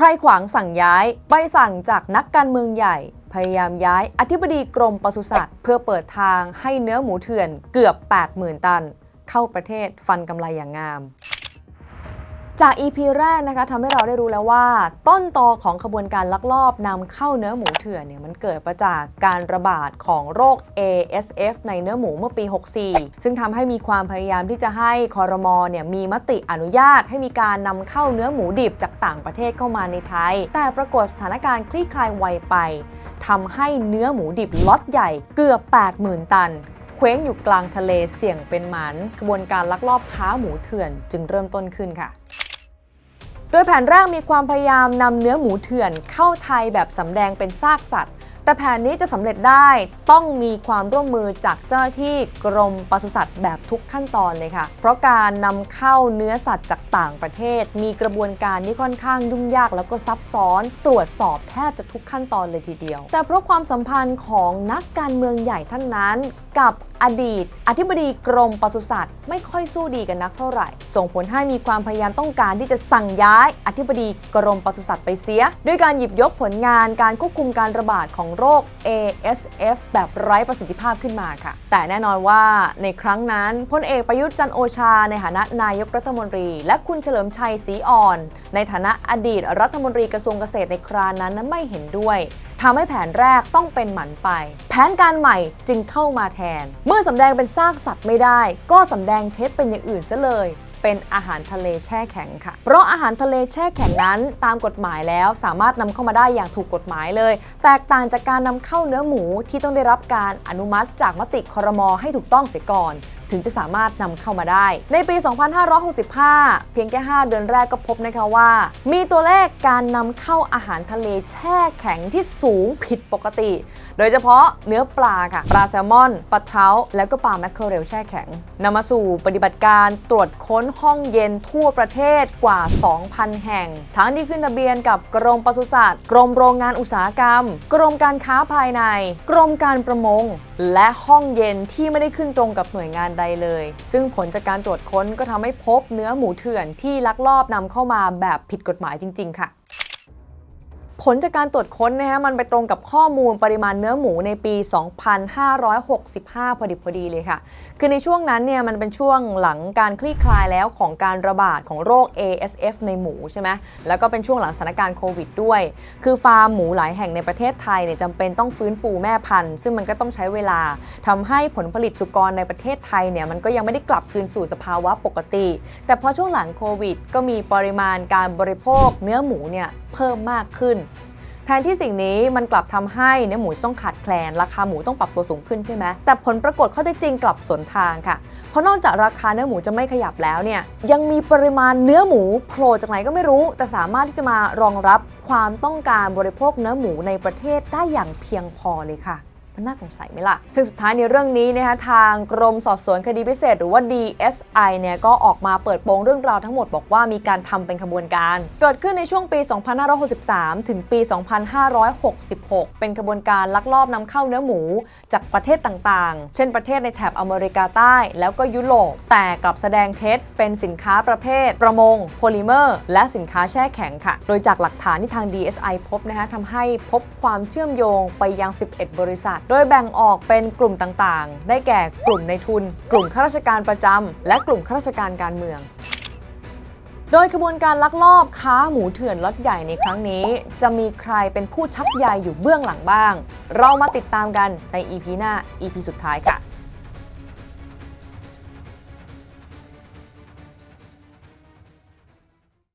ใครขวางสั่งย้าย ไปสั่งจากนักการเมืองใหญ่ พยายามย้ายอธิบดีกรมปศุสัตว์ เพื่อเปิดทางให้เนื้อหมูเถื่อนเกือบ 80,000 ตัน เข้าประเทศฟันกำไรอย่างงาม จาก EP แรกนะคะทำให้เราได้รู้แล้วว่า ต้นตอของขบวนการลักลอบนำเข้าเนื้อหมูเถื่อนเนี่ยมันเกิดมาจากการระบาดของโรค ASF ในเนื้อหมูเมื่อปี 64 ซึ่งทำให้มีความพยายามที่จะให้คอรมอเนี่ยมีมติอนุญาต ให้มีการนำเข้าเนื้อหมูดิบจากต่างประเทศเข้ามาในไทย แต่ปรากฏสถานการณ์คลี่คลายไวไปทำให้เนื้อหมูดิบล็อตใหญ่เกือบ 80,000 ตันเคว้งอยู่กลางทะเลเสี่ยงเป็นหมันกระบวนการลักลอบค้าหมูเถื่อนจึงเริ่มต้นขึ้นค่ะ โดยแผนแรกมีความพยายามนำเนื้อหมูเถื่อนเข้าไทยแบบสำแดงเป็นซากสัตว์ แต่แผนนี้จะสำเร็จได้ต้องมีความร่วมมือจากเจ้าหน้าที่กรมปศุสัตว์แบบทุกขั้นตอนเลยค่ะ เพราะการนำเข้าเนื้อสัตว์จากต่างประเทศ มีกระบวนการที่ค่อนข้างยุ่งยากแล้วก็ซับซ้อน ตรวจสอบแทบจะทุกขั้นตอนเลยทีเดียว แต่เพราะความสัมพันธ์ของนักการเมืองใหญ่ท่านนั้น กับอดีต อธิบดีกรมปศุสัตว์ไม่ค่อยสู้ดีกันนักเท่าไหร่ ส่งผลให้มีความพยายามต้องการที่จะสั่งย้าย อธิบดีกรมปศุสัตว์ไปเสีย ด้วยการหยิบยกผลงานการควบคุมการระบาดของโรค ASF แบบไร้ประสิทธิภาพขึ้นมาค่ะ แต่แน่นอนว่าในครั้งนั้นพลเอกประยุทธ์จันโอชา ในฐานะนายกรัฐมนตรี และคุณเฉลิมชัยศรีอ่อน ในฐานะอดีตรัฐมนตรีกระทรวงเกษตรในครานั้นนั้นไม่เห็นด้วย ทำให้แผนแรกต้องเป็นหมันไป แผนการใหม่จึงเข้ามาแทน เมื่อสำแดงเป็นซากสัตว์ไม่ได้ ก็สำแดงเท็จเป็นอย่างอื่นซะเลยเป็นอาหารทะเลแช่แข็งค่ะ เพราะอาหารทะเลแช่แข็งนั้นตามกฎหมายแล้วสามารถนำเข้ามาได้อย่างถูกกฎหมายเลย แตกต่างจากการนำเข้าเนื้อหมูที่ต้องได้รับการอนุมัติจากมติครมอให้ถูกต้องเสียก่อน ถึงจะสามารถนำเข้ามาได้ ในปี 2565 เพียงแค่ 5 เดือนแรกก็พบนะคะว่า มีตัวเลขการนำเข้าอาหารทะเลแช่แข็งที่สูงผิดปกติ โดยเฉพาะเนื้อปลาค่ะ ปลาแซลมอนปลาเท้า แล้วก็ปลาแมคเคอเรลแช่แข็งนำมาสู่ปฏิบัติการตรวจค้นห้องเย็นทั่วประเทศกว่า 2,000 แห่ง ทั้งที่ขึ้นทะเบียนกับกรมปศุสัตว์ กรมโรงงานอุตสาหกรรม กรมการค้าภายใน กรมการประมง และห้องเย็นที่ไม่ได้ขึ้นตรงกับหน่วยงานใดเลย ซึ่งผลจากการตรวจค้นก็ทำให้พบเนื้อหมูเถื่อนที่ลักลอบนำเข้ามาแบบผิดกฎหมายจริง ๆ ค่ะ ผลจากการตรวจค้นนะฮะมันไปตรงกับข้อมูลปริมาณเนื้อหมูในปี 2565 พอดีพอดีเลยค่ะ คือในช่วงนั้นเนี่ยมันเป็นช่วงหลังการคลี่คลายแล้วของการระบาดของโรค ASF ในหมูใช่ไหมแล้วก็เป็นช่วงหลังสถานการณ์โควิดด้วย คือฟาร์มหมูหลายแห่งในประเทศไทยเนี่ยจำเป็นต้องฟื้นฟูแม่พันธุ์ ซึ่งมันก็ต้องใช้เวลาทำให้ผลผลิตสุกรในประเทศไทยเนี่ยมันก็ยังไม่ได้กลับคืนสู่สภาวะปกติ แต่พอช่วงหลังโควิด ก็มีปริมาณการบริโภคเนื้อหมูเนี่ยเพิ่มมากขึ้น แทนที่สิ่งนี้มันกลับทำให้เนื้อหมูต้องขาดแคลน ราคาหมูต้องปรับตัวสูงขึ้นใช่ไหมแต่ผลปรากฏข้อเท็จจริงกลับสวนทางค่ะ เพราะนอกจากราคาเนื้อหมูจะไม่ขยับแล้วเนี่ยยังมีปริมาณเนื้อหมูโผล่จากไหนก็ไม่รู้ แต่สามารถที่จะมารองรับความต้องการบริโภคเนื้อหมูในประเทศได้อย่างเพียงพอเลยค่ะ มันน่าสงสัยไหมล่ะ ซึ่งสุดท้ายในเรื่องนี้นะคะทางกรมสอบสวนคดีพิเศษ หรือว่า DSI เนี่ยก็ออกมาเปิดโปงเรื่องราวทั้งหมดบอกว่ามีการทำเป็นขบวนการ เกิดขึ้นในช่วงปี 2563 ถึงปี 2566 เป็นขบวนการลักลอบนำเข้าเนื้อหมู จากประเทศต่างๆ เช่นประเทศในแถบอเมริกาใต้ แล้วก็ยุโรป แต่กลับแสดงเท็จเป็นสินค้าประเภท ประมง โพลิเมอร์ และสินค้าแช่แข็งค่ะ โดยจากหลักฐานที่ทาง DSI พบนะคะทำให้พบความเชื่อมโยงไปยัง 11 บริษัทโดยแบ่งออกเป็นกลุ่มต่างๆ ได้แก่กลุ่มในทุน กลุ่มข้าราชการประจำ และกลุ่มข้าราชการการเมือง โดยขบวนการลักลอบค้าหมูเถื่อนล็อตใหญ่ในครั้งนี้ จะมีใครเป็นผู้ชักใยอยู่เบื้องหลังบ้าง เรามาติดตามกันใน EP หน้า EP สุดท้ายค่ะ